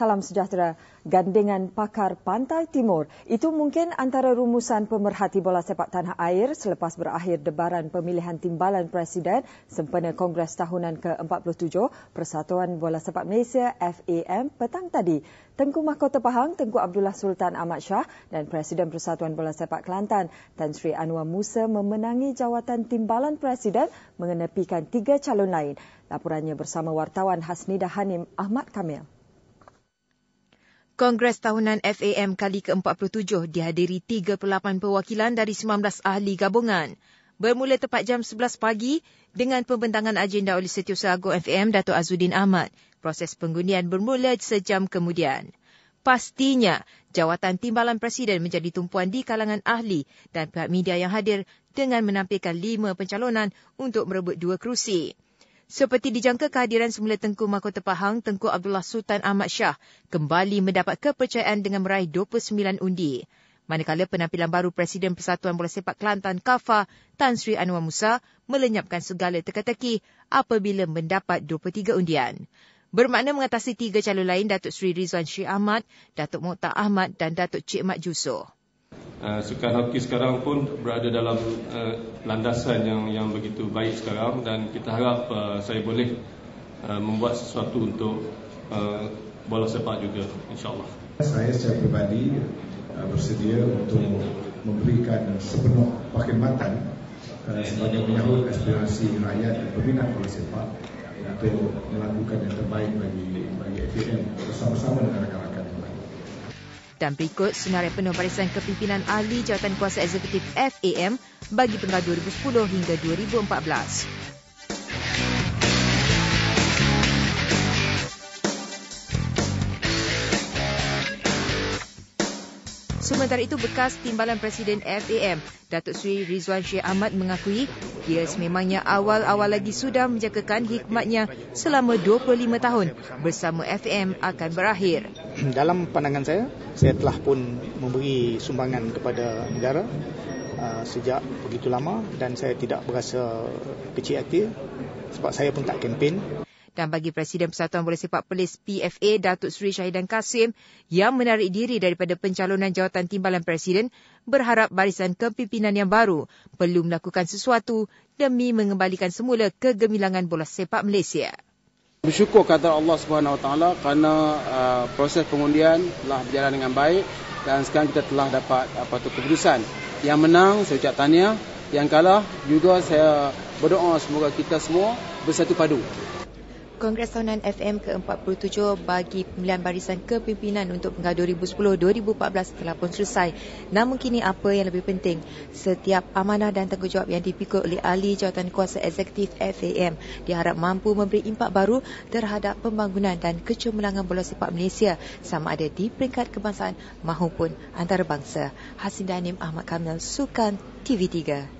Salam sejahtera. Gandengan pakar Pantai Timur itu mungkin antara rumusan pemerhati bola sepak tanah air selepas berakhir debaran pemilihan timbalan presiden sempena Kongres tahunan ke-47 Persatuan Bola Sepak Malaysia FAM petang tadi. Tengku Mahkota Pahang Tengku Abdullah Sultan Ahmad Shah dan Presiden Persatuan Bola Sepak Kelantan Tan Sri Anwar Musa memenangi jawatan timbalan presiden mengenepikan tiga calon lain. Laporannya bersama wartawan Hasnida Hanim Ahmad Kamil. Kongres tahunan FAM kali ke-47 dihadiri 38 perwakilan dari 19 ahli gabungan. Bermula tepat jam 11 pagi dengan pembentangan agenda oleh Setiausaha Agung FAM Datuk Azudin Ahmad. Proses pengundian bermula sejam kemudian. Pastinya, jawatan timbalan presiden menjadi tumpuan di kalangan ahli dan pihak media yang hadir dengan menampilkan lima pencalonan untuk merebut dua kerusi. Seperti dijangka kehadiran semula Tengku Mahkota Pahang, Tengku Abdullah Sultan Ahmad Shah kembali mendapat kepercayaan dengan meraih 29 undi. Manakala penampilan baru Presiden Persatuan Bola Sepak Kelantan KAFA, Tan Sri Anwar Musa, melenyapkan segala teka-teki apabila mendapat 23 undian. Bermakna mengatasi tiga calon lain Datuk Sri Rizwan Syed Ahmad, Datuk Mokhtar Ahmad dan Datuk Cik Mat Jusoh. Uh, sukan hoki sekarang pun berada dalam uh, landasan yang yang begitu baik sekarang dan kita harap uh, saya boleh uh, membuat sesuatu untuk uh, bola sepak juga insyaallah. Saya secara pribadi uh, bersedia untuk memberikan sepenuh perkhidmatan uh, sebagai menyahut aspirasi rakyat dan peminat bola sepak untuk melakukan yang terbaik bagi bagi FAM bersama-sama dengan rakan-rakan dan berikut senarai penuh barisan kepimpinan ahli jawatan kuasa eksekutif FAM bagi penggal 2010 hingga 2014. Sementara itu, bekas timbalan Presiden FAM, Datuk Seri Rizwan Syed Ahmad mengakui ia sememangnya awal-awal lagi sudah menjagakan hikmatnya selama 25 tahun bersama FAM akan berakhir. Dalam pandangan saya, saya telah pun memberi sumbangan kepada negara uh, sejak begitu lama dan saya tidak berasa kecil hati sebab saya pun tak kempen dan bagi Presiden Persatuan Bola Sepak Perlis PFA Datuk Seri Syahidan Kasim yang menarik diri daripada pencalonan jawatan timbalan Presiden berharap barisan kepimpinan yang baru perlu melakukan sesuatu demi mengembalikan semula kegemilangan bola sepak Malaysia. Bersyukur kata Allah Subhanahu Taala kerana uh, proses pengundian telah berjalan dengan baik dan sekarang kita telah dapat apa tu keputusan. Yang menang saya ucap tahniah, yang kalah juga saya berdoa semoga kita semua bersatu padu. Kongres Tahunan FM ke-47 bagi pemilihan barisan kepimpinan untuk penggal 2010-2014 telah pun selesai. Namun kini apa yang lebih penting, setiap amanah dan tanggungjawab yang dipikul oleh ahli jawatan kuasa eksekutif FAM diharap mampu memberi impak baru terhadap pembangunan dan kecemerlangan bola sepak Malaysia sama ada di peringkat kebangsaan maupun antarabangsa. Hasin Danim Ahmad Kamil, Sukan TV3.